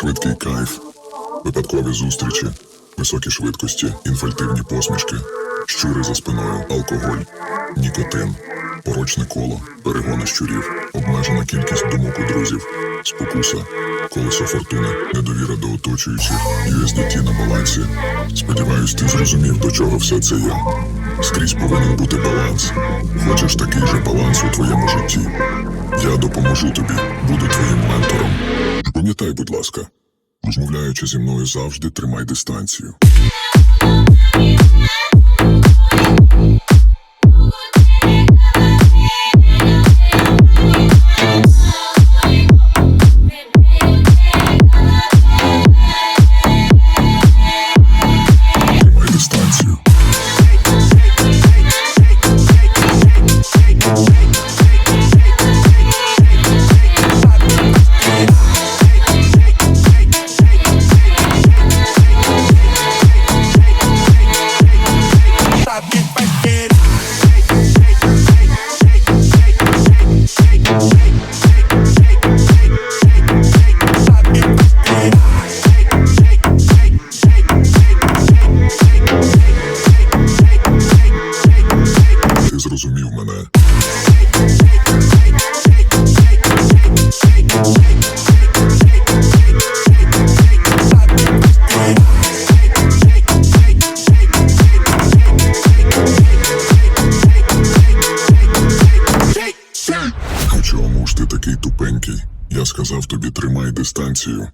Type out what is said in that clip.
швидкий кайф, випадкові зустрічі, високі швидкості, інфальтивні посмішки, щури за спиною, алкоголь, нікотин, порочне коло, перегони щурів, обмежена кількість думок у друзів, спокуса, колесо фортуни, недовіра до оточуючих, USDT на балансі. Сподіваюсь, ти зрозумів, до чого все це я. Скрізь повинен бути баланс. Хочеш такий же баланс у твоєму житті. Я допоможу тобі, буду твоїм ментором. Пам'ятай, будь ласка, розмовляючи зі мною завжди тримай дистанцію. Такий тупенький? Я сказав тобі тримай дистанцію.